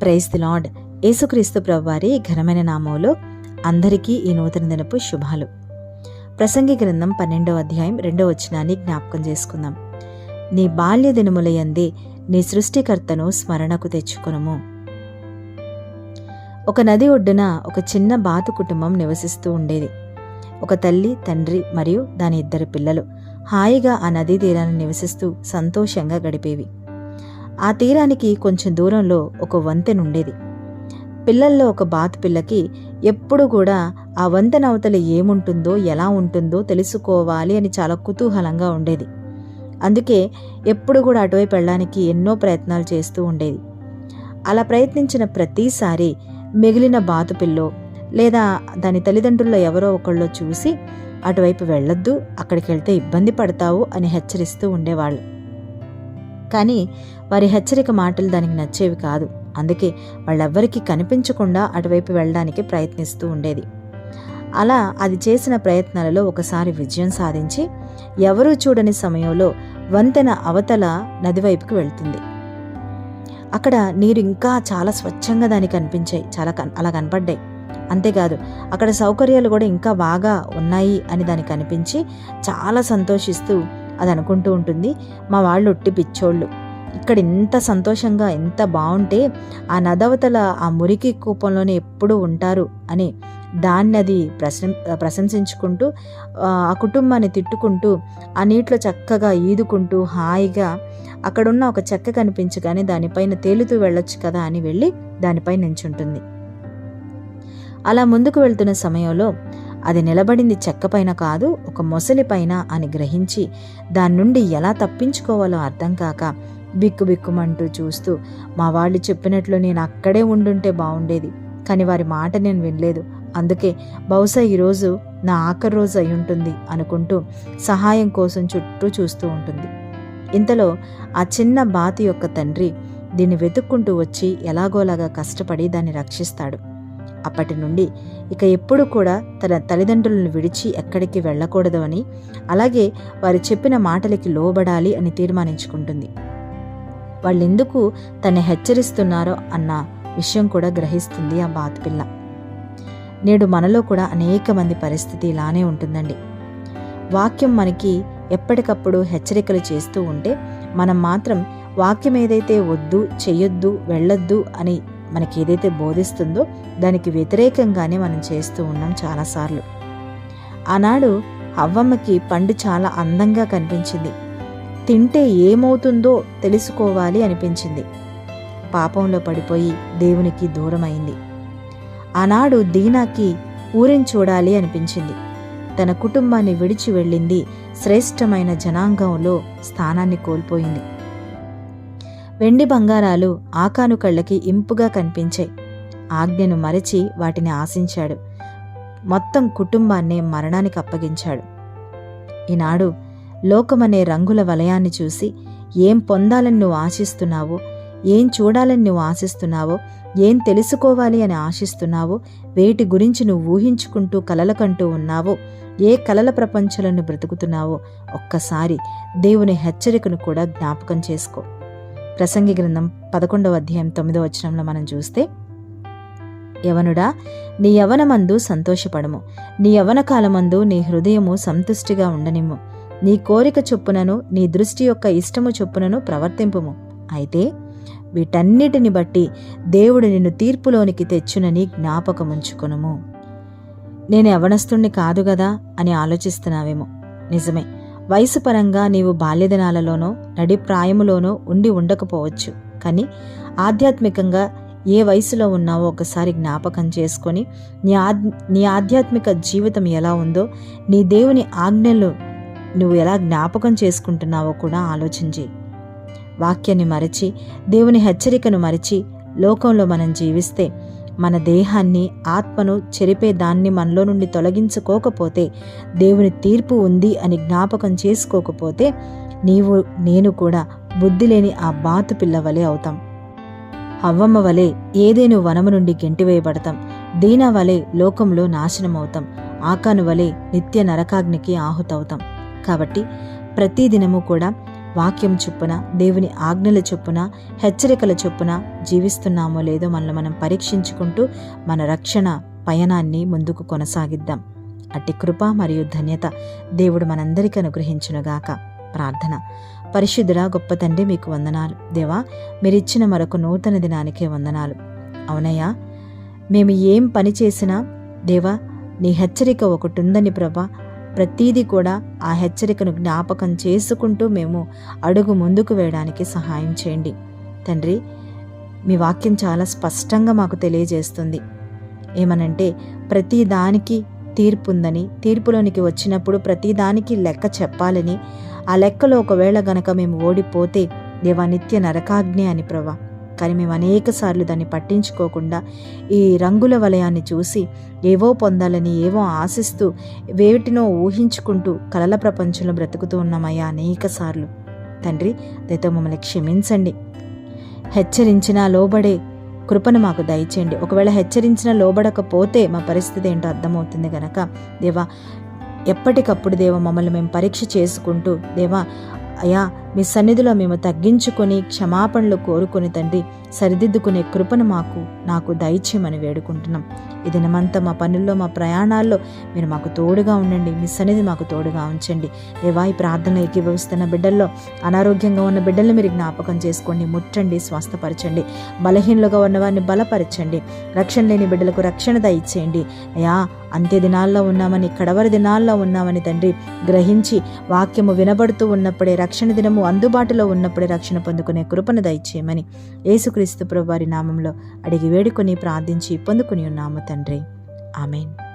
Praise the lord. యేసుక్రీస్తు ప్రభువారి ఘనమైన నామంలో అందరికీ ఈ నూతన దినపు శుభాలు. ప్రసంగి గ్రంథం పన్నెండవ అధ్యాయం రెండవ వచనాన్ని జ్ఞాపకం చేసుకుందాం. నీ బాల్య దినములయందే నీ సృష్టికర్తను స్మరణకు తెచ్చుకొనము. ఒక నది ఒడ్డున ఒక చిన్న బాతు కుటుంబం నివసిస్తూ ఉండేది. ఒక తల్లి తండ్రి మరియు దాని ఇద్దరు పిల్లలు హాయిగా ఆ నదీ తీరాన్ని నివసిస్తూ సంతోషంగా గడిపేవి. ఆ తీరానికి కొంచెం దూరంలో ఒక వంతెన ఉండేది. పిల్లల్లో ఒక బాతు పిల్లకి ఎప్పుడు కూడా ఆ వంతెన అవతల ఏముంటుందో ఎలా ఉంటుందో తెలుసుకోవాలి అని చాలా కుతూహలంగా ఉండేది. అందుకే ఎప్పుడు కూడా అటువైపు వెళ్ళడానికి ఎన్నో ప్రయత్నాలు చేస్తూ ఉండేది. అలా ప్రయత్నించిన ప్రతిసారి మిగిలిన బాతు పిల్లో లేదా దాని తల్లిదండ్రుల్లో ఎవరో ఒకళ్ళో చూసి అటువైపు వెళ్ళొద్దు అక్కడికి వెళ్తే ఇబ్బంది పడతావు అని హెచ్చరిస్తూ ఉండేవాళ్ళు. కానీ వారి హెచ్చరిక మాటలు దానికి నచ్చేవి కాదు. అందుకే వాళ్ళెవ్వరికీ కనిపించకుండా అటువైపు వెళ్ళడానికి ప్రయత్నిస్తూ ఉండేది. అలా అది చేసిన ప్రయత్నాలలో ఒకసారి విజయం సాధించి ఎవరూ చూడని సమయంలో వంతెన అవతల నదివైపుకి వెళ్తుంది. అక్కడ నీరు ఇంకా చాలా స్వచ్ఛంగా దానికి కనిపించాయి. చాలా కన్ అలా కనపడ్డాయి. అంతేకాదు అక్కడ సౌకర్యాలు కూడా ఇంకా బాగా ఉన్నాయి అని దానికి అనిపించి చాలా సంతోషిస్తూ అది అనుకుంటూ ఉంటుంది. మా వాళ్ళు ఒట్టి పిచ్చోళ్ళు. ఇక్కడ ఇంత సంతోషంగా ఎంత బాగుంటే ఆ నదవతల ఆ మురికి కూపంలోనే ఎప్పుడూ ఉంటారు అని దాన్ని అది ప్రశం ప్రశంసించుకుంటూ ఆ కుటుంబాన్ని తిట్టుకుంటూ ఆ నీటిలో చక్కగా ఈదుకుంటూ హాయిగా అక్కడున్న ఒక చెక్క కనిపించగానే దానిపైన తేలుతూ వెళ్ళొచ్చు కదా అని వెళ్ళి దానిపై నించుంటుంది. అలా ముందుకు వెళ్తున్న సమయంలో అది నిలబడింది చెక్కపైన కాదు ఒక మొసలిపైన అని గ్రహించి దాని నుండి ఎలా తప్పించుకోవాలో అర్థం కాక బిక్కుబిక్కుమంటూ చూస్తూ మా వాళ్ళు చెప్పినట్లు నేను అక్కడే ఉండుంటే బాగుండేది కానీ వారి మాట నేను వినలేదు. అందుకే బహుశా ఈరోజు నా ఆఖరి రోజు అయి ఉంటుంది అనుకుంటూ సహాయం కోసం చుట్టూ చూస్తూ ఉంటుంది. ఇంతలో ఆ చిన్న బాతి యొక్క తండ్రి దీన్ని వెతుక్కుంటూ వచ్చి ఎలాగోలాగా కష్టపడి దాన్ని రక్షిస్తాడు. అప్పటి నుండి ఇక ఎప్పుడు కూడా తన తల్లిదండ్రులను విడిచి ఎక్కడికి వెళ్ళకూడదు అని అలాగే వారు చెప్పిన మాటలకి లోబడాలి అని తీర్మానించుకుంటుంది. వాళ్ళెందుకు తను హెచ్చరిస్తున్నారో అన్న విషయం కూడా గ్రహిస్తుంది ఆ బాతపిల్ల. నేడు మనలో కూడా అనేక మంది పరిస్థితి ఇలానే ఉంటుందండి. వాక్యం మనకి ఎప్పటికప్పుడు హెచ్చరికలు చేస్తూ ఉంటే మనం మాత్రం వాక్యం ఏదైతే వద్దు చెయ్యొద్దు వెళ్ళొద్దు అని మనకి ఏదైతే బోధిస్తుందో దానికి వ్యతిరేకంగానే మనం చేస్తూ ఉన్నాం చాలాసార్లు. ఆనాడు అవ్వమ్మకి పండు చాలా అందంగా కనిపించింది. తింటే ఏమవుతుందో తెలుసుకోవాలి అనిపించింది. పాపంలో పడిపోయి దేవునికి దూరమైంది. ఆనాడు దీనాకి ఊరిని చూడాలి అనిపించింది. తన కుటుంబాన్ని విడిచి వెళ్ళింది శ్రేష్టమైన జనాంగంలో స్థానాన్ని కోల్పోయింది. వెండి బంగారాలు ఆకాను కళ్ళకి ఇంపుగా కనిపించాయి. ఆజ్ఞను మరచి వాటిని ఆశించాడు. మొత్తం కుటుంబాన్నే మరణానికి అప్పగించాడు. ఈనాడు లోకమనే రంగుల వలయాన్ని చూసి ఏం పొందాలని నువ్వు ఆశిస్తున్నావో ఏం చూడాలని నువ్వు ఆశిస్తున్నావో ఏం తెలుసుకోవాలి అని ఆశిస్తున్నావో వేటి గురించి నువ్వు ఊహించుకుంటూ కలలకంటూ ఉన్నావో ఏ కలల ప్రపంచంలో బ్రతుకుతున్నావో ఒక్కసారి దేవుని హెచ్చరికను కూడా జ్ఞాపకం చేసుకో. ప్రసంగి గ్రంథం పదకొండవ అధ్యాయం తొమ్మిదవ వచనంలో మనం చూస్తే యవనుడా నీ యవనమందు సంతోషపడము. నీ యవన కాలమందు నీ హృదయము సంతుష్టిగా ఉండనిమ్ము. నీ కోరిక చొప్పునను నీ దృష్టి యొక్క ఇష్టము చొప్పునను ప్రవర్తింపుము. అయితే వీటన్నిటిని బట్టి దేవుడు నిన్ను తీర్పులోనికి తెచ్చునని జ్ఞాపకముంచుకొనుము. నేను యవనస్తుణ్ణి కాదు గదా అని ఆలోచిస్తున్నావేమో. నిజమే. వయసు పరంగా నీవు బాల్యదినాలలోనో నడి ప్రాయములోనో ఉండి ఉండకపోవచ్చు. కానీ ఆధ్యాత్మికంగా ఏ వయసులో ఉన్నావో ఒకసారి జ్ఞాపకం చేసుకొని నీ ఆద్ నీ ఆధ్యాత్మిక జీవితం ఎలా ఉందో నీ దేవుని ఆజ్ఞలు నువ్వు ఎలా జ్ఞాపకం చేసుకుంటున్నావో కూడా ఆలోచించి వాక్యాన్ని మరచి దేవుని హెచ్చరికను మరచి లోకంలో మనం జీవిస్తే మన దేహాన్ని ఆత్మను చెరిపే దాన్ని మనలో నుండి తొలగించుకోకపోతే దేవుని తీర్పు ఉంది అని జ్ఞాపకం చేసుకోకపోతే నీవు నేను కూడా బుద్ధి లేని ఆ బాతు పిల్ల వలె అవుతాం. అవ్వమ్మ వలె ఏదేను వనము నుండి గెంటివేయబడతాం. దీన వలె లోకంలో నాశనమవుతాం. ఆకాను వలె నిత్య నరకాగ్నికి ఆహుతవుతాం. కాబట్టి ప్రతిదినము కూడా వాక్యం చొప్పున దేవుని ఆజ్ఞల చొప్పున హెచ్చరికల చొప్పున జీవిస్తున్నామో లేదో మనల్ని మనం పరీక్షించుకుంటూ మన రక్షణ పయనాన్ని ముందుకు కొనసాగిద్దాం. అట్టి కృప మరియు ధన్యత దేవుడు మనందరికీ అనుగ్రహించునుగాక. ప్రార్థన. పరిశుద్ధుడా గొప్ప తండ్రి మీకు వందనాలు. దేవా మీరిచ్చిన మరొక నూతన దినానికే వందనాలు. అవునయ్యా మేము ఏం పని చేసినా దేవా నీ హెచ్చరిక ఒకటి ఉందని ప్రభా ప్రతీది కూడా ఆ హెచ్చరికను జ్ఞాపకం చేసుకుంటూ మేము అడుగు ముందుకు వేయడానికి సహాయం చేయండి. తండ్రి మీ వాక్యం చాలా స్పష్టంగా మాకు తెలియజేస్తుంది. ఏమనంటే ప్రతి దానికి తీర్పు ఉందని తీర్పులోనికి వచ్చినప్పుడు ప్రతిదానికి లెక్క చెప్పాలని ఆ లెక్కలో ఒకవేళ గనక మేము ఓడిపోతే దేవా నిత్య నరకాగ్ని అని ప్రభా. కానీ మేము అనేకసార్లు దాన్ని పట్టించుకోకుండా ఈ రంగుల వలయాన్ని చూసి ఏవో పొందాలని ఏవో ఆశిస్తూ వేటినో ఊహించుకుంటూ కలల ప్రపంచంలో బ్రతుకుతూ ఉన్నామయ్యా అనేక సార్లు. తండ్రి దయతో మమ్మల్ని క్షమించండి. హెచ్చరించినా లోబడే కృపను మాకు దయచేయండి. ఒకవేళ హెచ్చరించినా లోబడకపోతే మా పరిస్థితి ఏంటో అర్థమవుతుంది గనక దేవా ఎప్పటికప్పుడు దేవ మమ్మల్ని మేము పరీక్ష చేసుకుంటూ దేవా అయా మీ సన్నిధిలో మేము తగ్గించుకొని క్షమాపణలు కోరుకొని తండ్రి సరిదిద్దుకునే కృపను మాకు నాకు దయచేయమని వేడుకుంటున్నాం. ఈ దినమంతా మా పనుల్లో మా ప్రయాణాల్లో మీరు మాకు తోడుగా ఉండండి. మీ సన్నిధి మాకు తోడుగా ఉంచండి. దేవా ఈ ప్రార్థన ఏకీభవిస్తున్న బిడ్డల్లో అనారోగ్యంగా ఉన్న బిడ్డల్ని మీరు జ్ఞాపకం చేసుకోండి. ముట్టండి స్వస్థపరచండి. బలహీనులుగా ఉన్నవారిని బలపరచండి. రక్షణ లేని బిడ్డలకు రక్షణ దయచేయండి. అయా అంత్య దినాల్లో ఉన్నామని కడవరి దినాల్లో ఉన్నామని తండ్రి గ్రహించి వాక్యము వినబడుతూ ఉన్నప్పుడే రక్షణ దినము అందుబాటులో ఉన్నప్పుడే రక్షణ పొందుకునే కృపను దయచేయమని యేసుక్రీస్తు ప్రభు వారి నామంలో అడిగి వేడుకొని ప్రార్థించి పొందుకుని ఉన్నాము తండ్రి. ఆమెన్.